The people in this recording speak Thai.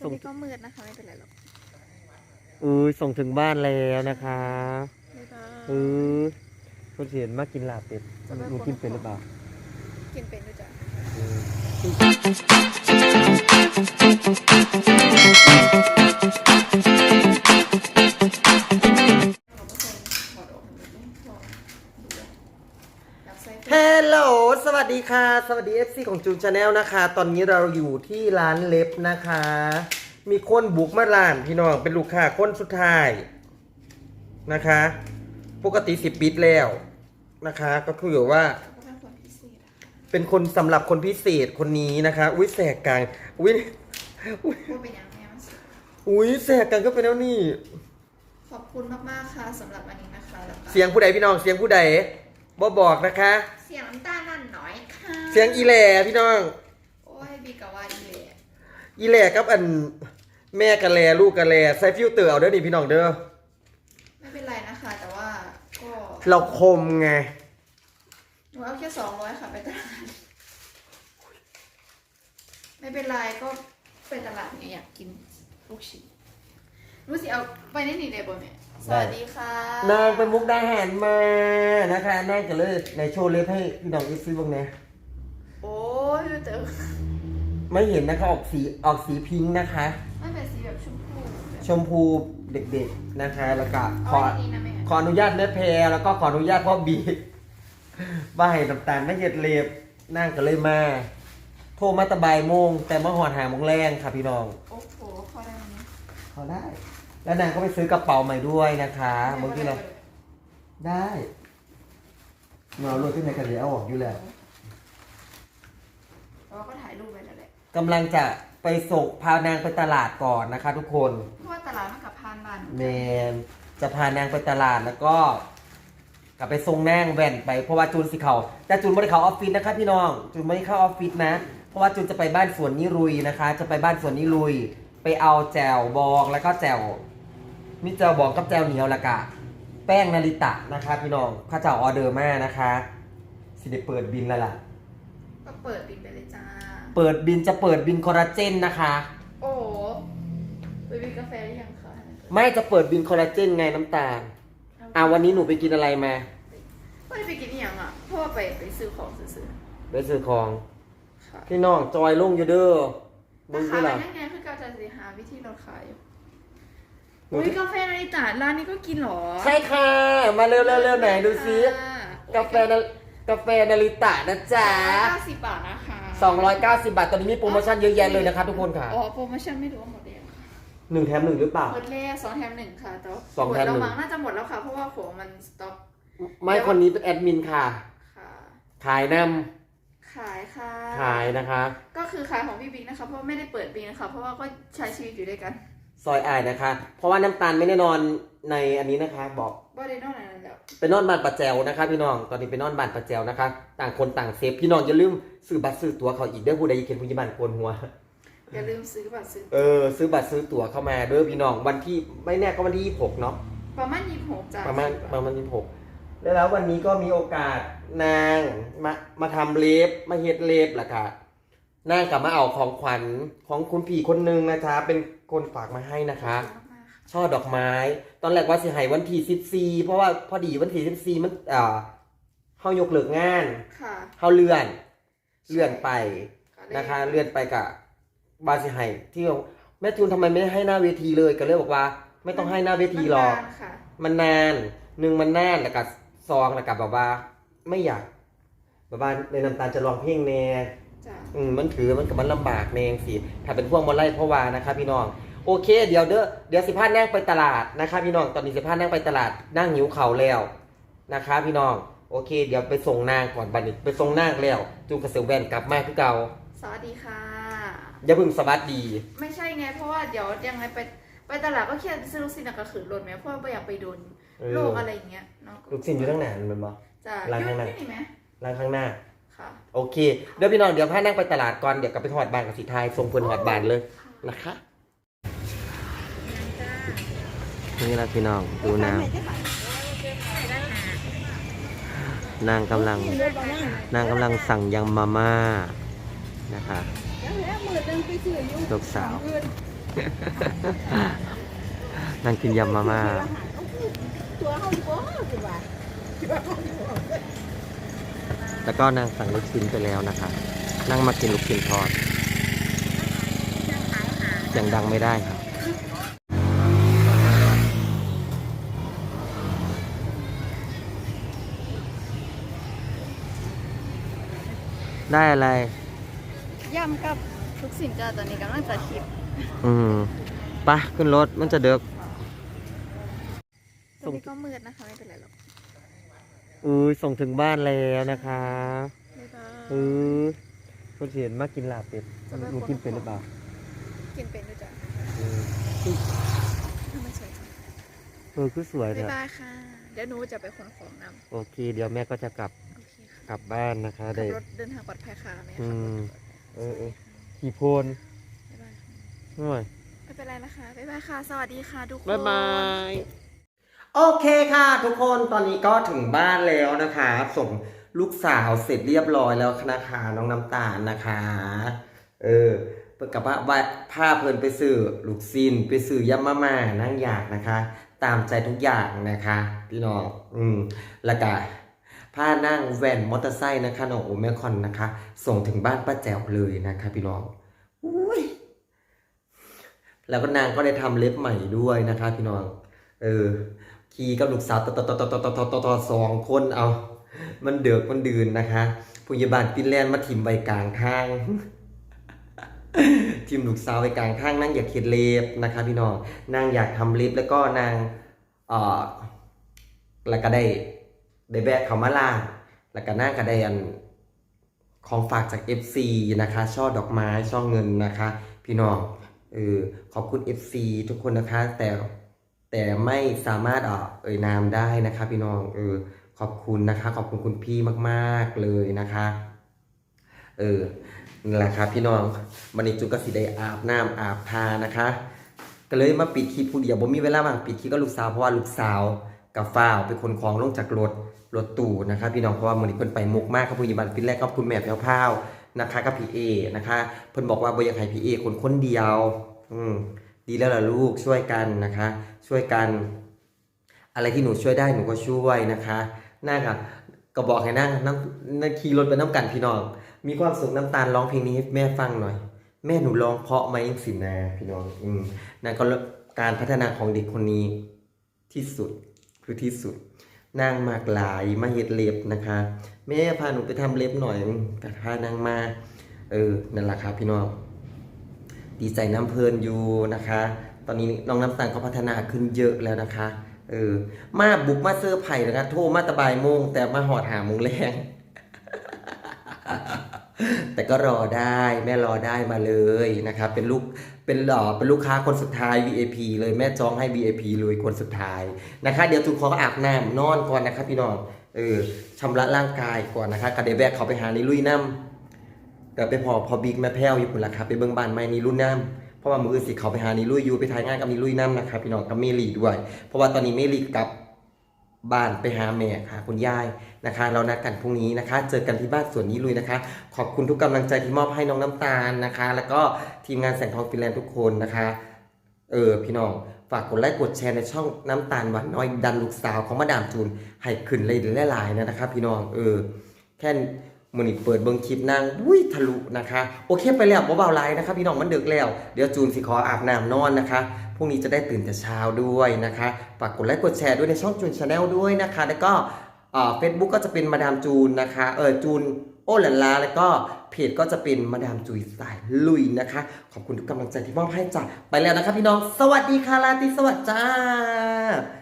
ตรงนี้ก็มืดนะคะไม่เป็นไรหรอกอือส่งถึงบ้านแล้วนะคะบ๊ายบายอือคนเห็นมากินลาบเป็ดหนูกินเป็นหรือเปล่ากินเป็นด้วยจ้ะอืม ดีค่ะ สวัสดี FC ของจูนชาแนลนะคะ ตอนนี้เราอยู่ที่ร้านเล็บนะคะ มีคนบุกมาร้านพี่น้องเป็นลูกค้าคนสุดท้ายนะคะ ปกติสิบปิดแล้วนะคะ ก็คือว่าก็เป็นคนพิเศษอะเป็นคนสำหรับคนพิเศษคนนี้นะคะ อุ้ยแสกกลางอุ้ยอุ้ยพูดเป็นอย่างแม่มันสิอุ้ยแสกกลางก็เป็นแล้วนี่ ขอบคุณมากๆค่ะสำหรับวันนี้นะคะแล้วก็เสียงผู้ใดพี่น้องเสียงผู้ใดบ่บอกนะคะ เสียงน้ำตาลนั่นหน่อยค่ะ เสียงอีแหล่พี่น้อง โอ้ยบีกะว่าอีเละอีแหล่กับอันแม่กะแลลูกกะแลใส่ฟิลเตอร์เอาเด้อนี่พี่น้องเด้อ ไม่เป็นไรนะคะ แต่ว่าก็เราคมไง หนูเอาแค่สองร้อยค่ะไปตลาดไม่เป็นไรก็ไปตลาดเนี่ยอยากกินลูกชิ้นรู้สิเอาไปนี่นี่เลยบ่แม่สวัสดีค่ะนางเป็นมุกดาหารมานะคะนางก็เลยในโชว์เล็บให้พี่น้องอีซื้อบ้างนะ โอ้ยเต๋อไม่เห็นนะคะออกสีออกสีพิงค์นะคะ ไม่เป็นสีแบบชมพูแบบชมพูเด็กๆนะคะ แล้วก็ขเอาอไว้ดีนะแม่ขออนุญาตแม่แพรแล้วก็ขออนุญาตพ่อบีว่าให้น้ำตาลไม่เห็ดเล็บนั่งก็เลยมา โทรมาแตะบายโมง แต่มาหอดหาโมงแรงค่ะพี่น้อง โอ้โหพอได้ไหมเขาได้ แล้วนางก็ไปซื้อกระเป๋าใหม่ด้วยนะคะเมื่อกี้เราได้เงาลวดขึ้นในกระเดียวเอาออกอยู่แล้ว เราก็ถ่ายรูปไว้แล้วแหละ กำลังจะไปส่งพานางไปตลาดก่อนนะคะ ทุกคนเพราะว่าตลาดมันกับพานบ้านแมนจะพานางไปตลาดแล้วก็กลับไปส่งนางแว่นไปเพราะว่าจูนสิเขาแต่จูนไม่ได้เข้าออฟฟิศนะคะพี่น้อง จูนไม่ได้เข้าออฟฟิศนะ เพราะว่าจูนจะไปบ้านสวนนิรุยนะคะ จะไปบ้านสวนนิรุย ไปเอาแจวบองแล้วก็แจวมีแจวบองกับแจวเหนียวและกะ แป้งนาริตะนะคะพี่น้องข้าเจ้าออเดอร์มานะคะ สิได้เปิดบินแล้วล่ะ ก็เปิดบินไปเลยจ้า เปิดบินจะเปิดบินคอลลาเจนนะคะ โอ้โหไปบินกาแฟหรือยังคะไม่จะเปิดบินคอลลาเจนไงน้ำตาลอ่าวันนี้หนูไปกินอะไรมาไม่ได้ไปกินอหย่างอะ เพราะว่าไปไปซื้อของซื้อไปซื้อของ ๆค่ะพี่น้องจอยลงอยู่เด้อราเบิ่งคาด้วยอะไรล่ะนั่นไงคือการจะสิหาวิธีลดขายอยู่หนูอุ้ยจะกาแฟนาริตะร้านนี้ก็กินเหรอใช่ค่ะ มาเร็วเร็วเร็วไหนดูซิค่ะกาแฟน กาแฟนาริตะนะจ๊ะเก้าสิบบาทนะคะ290 บาท ตอนนี้มีโปรโมชั่นเยอะแยะเลยนะคะทุกคนค่ะอ๋อโปรโมชั่นไม่รู้ว่าหมดหรือยังค่ะหนึ่งแถมหนึ่งหรือเปล่า หมดแล้วสองแถมหนึ่งค่ะแต่ว่าสองแถมหนึ่ง ดล้วมั้งน่าจะหมดแล้วค่ะ เพราะว่าของมันสต็อกไม่คนนี้เป็นแอดมินค่ะ ค่ะ ขายนขายค่ะำขายนะคะ ก็คือขายของพี่บิ๊กนะคะ เพราะว่าไม่ได้เปิดปีนะคะ เพราะว่าก็ใช้ชีวิตอยู่ด้วยกัน ซอยอายนะคะ เพราะว่าน้ำตาลไม่ได้นอนในอันนี้นะคะ บอกบ่ได้นอกนั้นแล้วไปนอนบ้านปะแจวนะคะ พี่น้องตอนนี้ไปนอนบ้านปะแจวนะคะ ต่างคนต่างเซฟพี่น้องอย่าลืมซื้อบัตรซื้อตั๋วเขาอีกเด้อผู้ใดอยากเห็นผู้ใหญ่บ้านโกนหัว อย่าลืมซื้อบัตรซื้อเออซื้อบัตรซื้อตั๋วเข้ามาเด้อพี่น้องวันที่ไม่แน่ก็วันที่26เนาะประมาณยี่สิบหกจ้ะประมาณประมาณ26แล้วแล้ววันนี้ก็มีโอกาสนางมามาทำเล็บมาเฮ็ดเล็บล่ะค่ะนางกลับมาเอาของขวัญของคุณพี่คนนึงนะคะเป็น คนฝากมาให้นะคะขอบณมากค่ะช่อดอกไม้ ตอนแรกว่าสิให้วันที่14เพราะว่าพอดีวันที่14มันอ่าเฮายกเลิกงานค่ะเฮาเลื่อน เลื่อนไปก็ได้นะคะ เลื่อนไปกับบาสิไฮที่ว่าแม่จูนทำไมไม่ให้หน้าเวทีเลยก็เลยบอกว่า ไม่ต้องให้หน้าเวทีหรอกมันนานค่ะมันนานหนึ่งมันนานแล้วก็ซองแล้วก็แบบว่า ไม่อยากแบบว่าในน้ำตาลจะร้องเพลงแน่ จ้ะอืมมันถือมันกับมันลำบากแนงสิถ้าเป็นพวกมอลไล่พ่อวานะคะพี่น้อง โอเค เดี๋ยวเด้อเดี๋ยวสิพานั่งไปตลาดนะคะพี่น้องตอนนี้สิพานั่งไปตลาดนั่งหิวเข่าวแล้วนะคะพี่น้องโอเค เดี๋ยวไปส่งนางก่อนบัดนี้ไปส่งนางแล้วจูนกับเซลแวนกลับมาคือเก่าสวัสดีค่ะ อย่าเพึ่งสวัสดี ไม่ใช่ไง เพราะว่าเดี๋ยวยังไงไปไปตลาดก็แค่ซื้อลูกชิ้นกับขืนรถไหมเพราะว่าไม่อยากไปโดนเออ โรคอะไรอย่างเงี้ยเนาะลูกชิ้นอยู่ตั้งนานแมันบ่ จ้ะร้านยุ่ข้างในนี่นี่ไหม ร้านข้างหน้าค่ะ โอเค เดี๋ยวพี่น้องเดี๋ยวพานั่งไปตลาดก่อน เดี๋ยวกลับไปถอดบานกับสีไทายส่งเพื่อนถอดบานเลยนะคะนี่แหละพี่น้องดูนางนางกำลังนางกำลังสั่งยำมาม่านะคะลูกสาวนั่งกินยำมาม่า แล้วก็นางสั่งลูกชิ้นไปแล้วนะคะ นั่งมากินลูกชิ้นทอดเสียงดังไม่ได้ครับได้อะไรยำกับทุกสิ่งจ้าตอนนี้กำลังจะคลิป อืมไปะขึ้นรถมันจะเดือกตอนนี้ก็มืดนะคะ ไม่เป็นไรหรอก อุ้ยส่งถึงบ้านแล้วนะคะบ๊ายบายเออคนเสียนมากกินลาบเป็ดมึงกินเป็นหรือเปล่า กินเป็นด้วยจ้ะเออทำไมสวยจังเออคือสวยบ๊าเถยอะบายค่ะ เดี๋ยวหนูจะไปขนของนำโอเค เดี๋ยวแม่ก็จะกลับโอเคค่ะกลับบ้านนะคะขัได้บรถเดินทางปลอดภัยค่ะแม่อืขับรถมปลอดภัยเออเออขี่โพนบ๊ายบายค่ะหน่อยไม่เป็นไรนะคะ บ๊ายบายค่ะ สวัสดีค่ะทุกคน บ๊ายบาย โอเคค่ะ ทุกคนตอนนี้ก็ถึงบ้านแล้วนะคะส่งลูกสาวเสร็จเรียบร้อยแล้วนะคะน้องน้ำตาลนะคะ เออเปิดกับว่าว่าพาเพลินไปซื้อลูกซินไปซื้อยำมาม่านั่งอยากนะคะ ตามใจทุกอย่างนะคะพี่น้องอืมแล้วก็พานั่งแวนมอเตอร์ไซค์นะคะน้องโอเมคอนนะคะ ส่งถึงบ้านป้าแจ๋วเลยนะคะ พี่น้องอุ้ยแล้วก็นางก็ได้ทำเล็บใหม่ด้วยนะคะ พี่น้อง เออ ขี่กับลูกสาวต่อต่อต่อต่อต่อต่อต่อต่อสองคนเอา มันเดือกมันดืนนะคะผู้ใหญ่บ้านฟินแลนด์มาถิ่มใบกลางทางทีมลูกสาวไปกลางข้างนั่งอยากเขียนเล็บนะคะพี่น้องนางอยากทำเล็บแล้วก็นางเอ่อแล้วก็ได้ได้แบกเขามาล่างแล้วก็นางก็ได้อันของฝากจาก FC นะคะ ช่อดอกไม้ช่อเงินนะคะ พี่น้องเออขอบคุณ FC ทุกคนนะคะ แต่ แต่ไม่สามารถเอ่ยนามได้นะคะพี่น้องเออขอบคุณนะคะ ขอบคุณคุณพี่มากๆเลยนะคะเออนั่แหละครับพี่น้องวันนี้จุกก็สิได้อาบน้ำอาบทานะคะ ก็เลยมาปิดคลิปผู้เดียวบ่มีเวลาว่างปิดคลิปก็ลูกสาวเพราะว่าลูกสาวกับฝ้าวเป็นคนของลงจากรถรถตู้นะคะพี่น้องเพราะว่ามื้อนี้เพิ่นไปมุกมากครับผู้ใหญ่บ้านฟินแรกขอบคุณแม่แพรวๆนะคะกับพี่เอนะคะเพิ่นบอกว่าบอยากให้พี่เอคนคนเดียว อืม ดีแล้วล่ะลูกช่วยกันนะคะ ช่วยกัน อะไรที่หนูช่วยได้หนูก็ช่วยนะคะน่าค่ะก็บอกให้นั่งน้ำนั่งขี่รถไปน้ำกันพี่น้อง มีความสุขน้ำตาลร้องเพลงนี้ให้แม่ฟังหน่อย แม่หนูร้องเพราะไหมสินะพี่น้องอืมนั่นก็การพัฒนาของเด็กคนนี้ที่สุดคือที่สุดนางมากหลายมาเฮ็ดเล็บนะคะ แม่พาหนูไปทำเล็บหน่อยอืมก็พานางมา เออนั่นแหละครับพี่น้อง ดีใจน้ำเพลินอยู่นะคะ ตอนนี้น้องน้ำตาลก็พัฒนาขึ้นเยอะแล้วนะคะ เออ มาบุกมาเซอร์ไผ่นะคะโทรมาตะบายโมง แต่มาหอดหาโมงแรงแต่ก็รอได้แม่รอได้มาเลยนะคะเป็นลูกเป็นหล่อเป็นลูกค้าคนสุดท้าย VIP เลยแม่จองให้ VIP เลยคนสุดท้ายนะคะ เดี๋ยวทุกคนก็อาบน้ำนอนก่อนนะคะพี่น้องเออชำระร่างกายก่อนนะคะกระเดยวแบกเขาไปหาในลุยน้ำ ก็ไปพอพอบิ๊กแม่แพ้วอยู่พุ่นละครับไปเบิ่งบ้านใหม่นี่รุ่นน้ำเพราะว่ามืออื่นสิเขาไปหานี่ลุยยูไปถ่ายงานกับนี่ลุยน้ำนะครับพี่น้องกับเมลีด้วย เพราะว่าตอนนี้เมลีกลับบ้านไปหาแม่ค่ะคุณยายนะคะ เรานัดกันพรุ่งนี้นะคะ เจอกันที่บ้านสวนนี้ลุยนะคะ ขอบคุณทุกกำลังใจที่มอบให้น้องน้ำตาลนะคะ แล้วก็ทีมงานแสงทองฟินแลนด์ทุกคนนะคะเออพี่น้องฝากกดไลค์กดแชร์ในช่องน้ำตาลหวานน้อยดันลูกสาวของมาดามจูนให้ขึ้นเลยหลายๆนะครับ พี่น้องเออแค่ มือนี้เปิดเบิ้งคลิปนางวุ้ยทะลุนะคะ โอเคไปแล้วเบาๆไลน์นะคะพี่น้องมันดึกแล้ว เดี๋ยวจูนสิขออาบน้ำนอนนะคะพรุ่งนี้จะได้ตื่นแต่เช้าด้วยนะคะฝากกดไลค์กดแชร์ด้วยในช่องจูนชาแนลด้วยนะคะ แล้วก็เฟซบุ๊กก็จะเป็นมาดามจูนนะคะเออจูนโอหลันลาแล้วก็เพจก็จะเป็นมาดามจุยสายลุยนะคะ ขอบคุณทุกกำลังใจที่มอบให้จ้ะไปแล้วนะคะพี่น้อง สวัสดีค่ะลาตรีสวัสดีจ้า